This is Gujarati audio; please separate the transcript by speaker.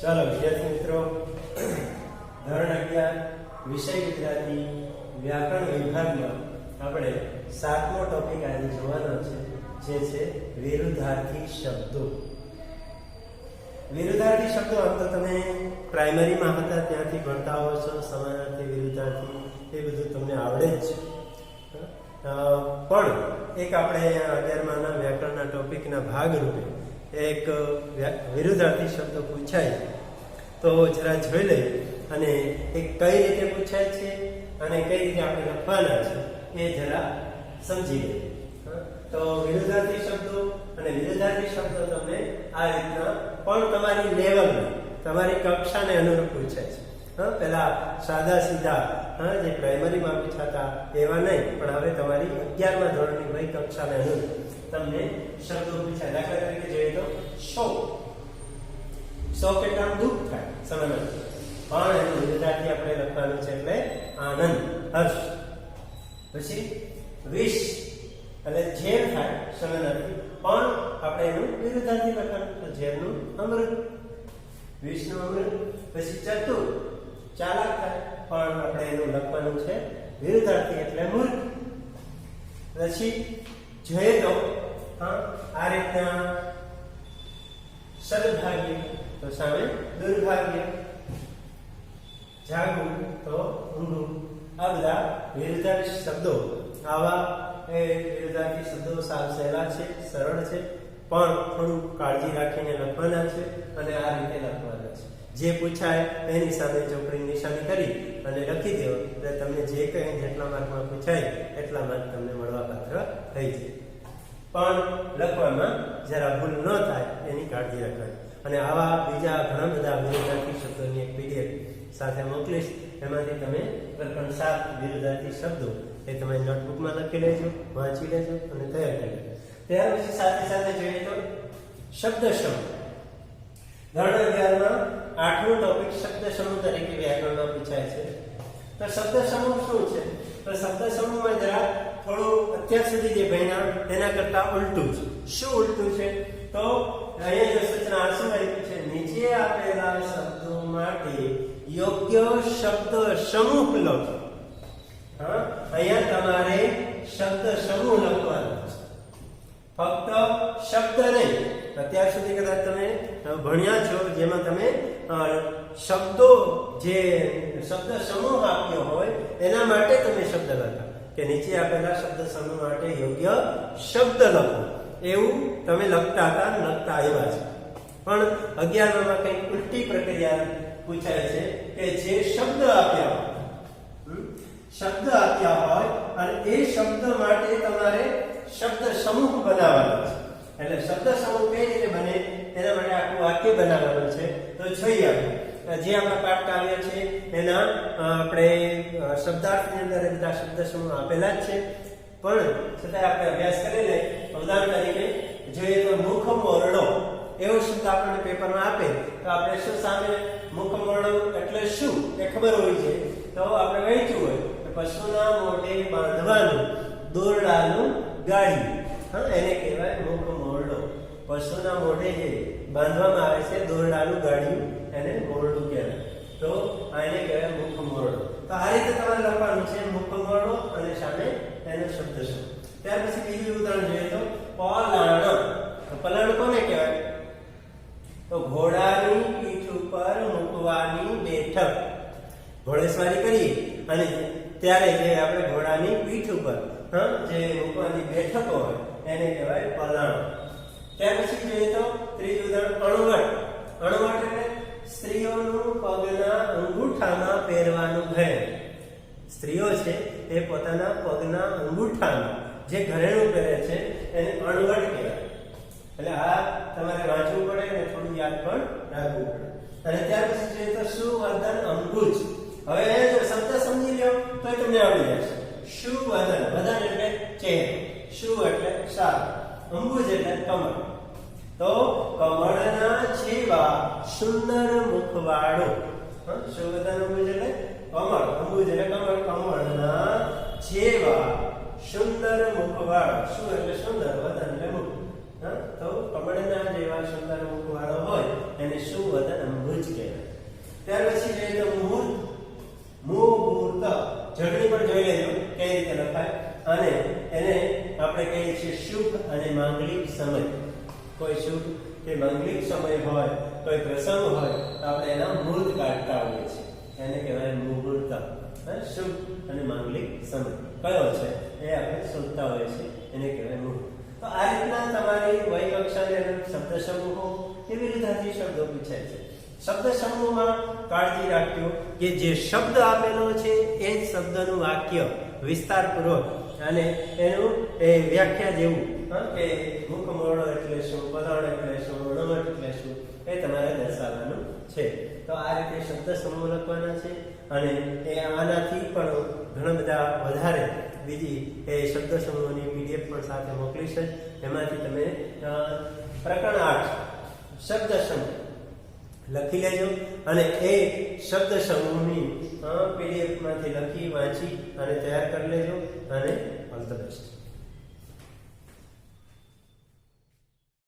Speaker 1: ચાલો, વિદ્યાર્થી મિત્રો, ધોરણ અગિયાર, વિષય ગુજરાતી વ્યાકરણ વિભાગમાં આપણે સાતમો ટોપિક આજે જોવાનો છે, જે છે વિરુદ્ધાર્થી શબ્દો. વિરુદ્ધાર્થી શબ્દો આમ તો તમે પ્રાઇમરીમાં હતા, ત્યાંથી ભણતા હો છો, સમાનાર્થી વિરુદ્ધાર્થી, એ બધું તમને આવડે જ છે. પણ એક આપણે અગિયારમાના વ્યાકરણના ટોપિકના ભાગરૂપે એક વિરુદ્ધાર્થી શબ્દ પૂછાય. તો જરા જોઈ લઈએ. અને એ કઈ રીતે પૂછાય છે અને કઈ રીતે આપણે લખવાના છે એ જરા સમજી લઈએ? તો વિરુદ્ધાર્થી શબ્દો અને વિરુદ્ધાર્થી શબ્દો તમને આ રીતના પણ તમારી લેવલમાં તમારી કક્ષાને અનુરૂપ પૂછાય છે. હા, પેલા સાદા સીધા, હા, જે પ્રાઇમરીમાં પૂછાતા એવા નહીં, પણ હવે તમારી અગિયારમા ધોરણની વય કક્ષાને હું તમને શબ્દો પૂછ્યા. દાખલા તરીકે જોઈએ તો શોક શોક એટલે આમ દુઃખ થાય? સમાનાર્થી પણ એનું ગુજરાતી આપણે લખવાનું છે એટલે આનંદ, હર્ષ. પછી વિશ. એટલે ઝેર થાય સમાનાર્થી પણ આપણે એનું વિરુદ્ધાર્થી લખવાનું, તો ઝેરનું અમૃત. વિષનું અમૃત. પછી ચતુર. ચાલાક થાય. પણ આપણે એનું લખવાનું છે વિરુદ્ધાર્થી એટલે મૂર્ખ. પછી જોઈએ તો આ રીતના સદભાગ્ય, તો સામે દુર્ભાગ્ય જાગવું તો ઊંડું. આ બધા વિરુદ્ધાર્થી શબ્દો. આવા એ વિરુદ્ધાર્થી શબ્દો સાવ સહેલા છે, સરળ છે. પણ થોડું કાળજી રાખીને લખવાના છે અને આ રીતે લખવાના છે. જે પૂછાય એની સામે ચોપડી નિશાની કરી અને લખી દો, એટલે તમને જે કંઈ જેટલા માર્કમાં પૂછાય એટલા માર્ક તમને મળવાપાત્ર થઈ જાય. પણ લખવામાં જરા ભૂલ ન થાય એની કાળજી રાખવાની. અને આવા બીજા ઘણા બધા વિરુદ્ધાર્થી શબ્દોની એક પીડીએફ સાથે મોકલીશ. એમાંથી તમે પ્રકરણ સાત વિરુદ્ધાર્થી શબ્દો એ તમે નોટબુકમાં લખી લેજો, વાંચી લેજો અને તૈયાર કરી લેજો. ત્યાર પછી સાથે સાથે જોઈએ તો શબ્દ સમૂહ ધોરણ અગિયારમાં આઠમો ટોપિક શબ્દ સમૂહ તરીકે વ્યાકરણમાં પૂછાય છે. તો શબ્દ સમૂહ શું છે? તો શબ્દ સમૂહમાં જરા થોડું અત્યાર સુધી જે ભણ્યા, તેના કરતા ઉલટું છે. શું ઉલટું છે? તો અહીંયા જો સૂચના શું આપ્યું છે, નીચે આપેલા શબ્દો માટે યોગ્ય શબ્દ સમૂહ લખો. હા? અહીંયા તમારે શબ્દ સમૂહ લખવાનો છે. ફક્ત શબ્દ નહીં. અત્યાર સુધી કદાચ તમે ભણ્યા છો, જેમાં તમે શબ્દો જે શબ્દ સમૂહ આપ્યો હોય, એના માટે તમે શબ્દ લખો. કે નીચે આપેલા શબ્દ સમૂહ માટે યોગ્ય શબ્દ લખો. એવું તમે લખતા હતા, લખતા આવ્યા છે. પણ અગિયારમાં કંઈક ઉલટી પ્રક્રિયા પૂછાય છે કે જે શબ્દ આપ્યા હોય. શબ્દ આપ્યા હોય અને એ શબ્દ માટે તમારે શબ્દ સમૂહ બનાવવાનો છે. એટલે શબ્દ સમૂહ કઈ રીતે બને એના માટે આખું વાક્ય બનાવવાનું છે. તો જોઈએ આપણે. જે આપણા પાઠ કાવ્ય છે, એના આપણે શબ્દાર્થની અંદર બધા શબ્દ સમૂહ આપેલા જ છે. પણ છતાં આપણે અભ્યાસ કરી લઈએ. ઉદાહરણ તરીકે જોઈએ તો મુખ મોરડો એવો શબ્દ આપણને પેપરમાં આપે, તો આપણે શું સામે મુખ મોરડો એટલે શું એ ખબર હોવી જોઈએ. તો આપણે વહેંચ્યું હોય પશુના મોઢે બાંધવાનું, દોરડાનું ગાડી. હા એને કહેવાય મુખ મોરડો. પશુના મોઢે જે બાંધવામાં આવે છે દોરડાનું ગાડી એને મોરડું કહેવાય. તો આને કહેવાય મુખ મોરડો. તો આ રીતે તમારે લખવાનું છે મુખ મોરડો અને સામે એનો શબ્દ શું ત્યાર પછી બીજું ઉદાહરણ જોઈએ તો પલાણ. પલાણ કોને કહેવાય? તો ઘોડાની પીઠ ઉપર મૂકવાની બેઠક. ઘોડેસવારી કરીએ અને ત્યારે જે આપણે ઘોડાની પીઠ ઉપર, હા, જે ઉપરની બેઠકો હોય, એને કહેવાય પલાણ ત્યાર પછી જોઈએ તો ત્રીજું ઉદાહરણ અણવટ. અણવટ એટલે સ્ત્રીઓનું પગના અંગૂઠામાં પહેરવાનું ઘરેણ સ્ત્રીઓ છે એ પોતાના પગના અંગૂઠામાં. જે ઘરેણું પહેરે છે એને અણવટ કહેવાય. એટલે આ તમારે વાંચવું પડે અને થોડું યાદ પણ રાખવું પડે. અને ત્યાર પછી જોઈએ તો સુવર્ધન અંબુજ હવે જો શબ્દ સમજી લ્યો તો તમને આવડી જશે. સુવર્ધન વદન એટલે ચહેરો શુ એટલે સાર અંબુજ એટલે કમળ. તો કમળના જેવા સુંદર મુખવાળો. હા, વદન અંબુજ એટલે? કમળ. અંબુજ એટલે કમળ. કમળના જેવા સુંદર મુખવાળો. શું એટલે સુંદર? વદન એટલે મુખ. તો કમળના જેવા સુંદર મુખવાળો હોય એને શું વદન અંબુજ કહેવાય. ત્યાર પછી જોઈએ તો જગણી પણ જોઈ લેજો કઈ રીતે લખાય અને એને આપણે કહીએ છીએ શુભ અને માંગલિક સમય. કોઈ શુભ કે માંગલિક સમય હોય, કોઈ પ્રસંગ હોય, તો આપણે એના મૂર્ત કાઢતા હોઈએ છીએ. એને કહેવાય મુહૂર્ત. શુભ અને માંગલિક સમય. કયો છે? એ આપણે શોધતા હોઈએ છીએ. એને કહેવાય મુહૂર્ત. તો આ રીતના તમારી વય કક્ષાને અનુરૂપ શબ્દ સમૂહો કેવી રીતે શબ્દો પૂછાય છે? શબ્દ સમૂહમાં કાળજી રાખજો કે જે શબ્દ આપેલો છે એ જ શબ્દનું વાક્ય વિસ્તારપૂર્વક અને એનું એ વ્યાખ્યા જેવું કે મુખમોડો એટલે શું પદાણ એટલે શું અણવટ એટલે શું, એ તમારે દર્શાવવાનું છે. તો આ રીતે શબ્દ સમૂહ લખવાના છે અને એ આનાથી પણ ઘણા બધા વધારે બીજી એ શબ્દ સમૂહની પીડીએફ પણ સાથે મોકલી છે. એમાંથી તમે પ્રકરણ આઠ, શબ્દ સમૂહ. લખી લેજો અને એ શબ્દ સમૂહની પીડીએફમાંથી લખી, વાંચી અને તૈયાર કરી લેજો અને ઓલ ધ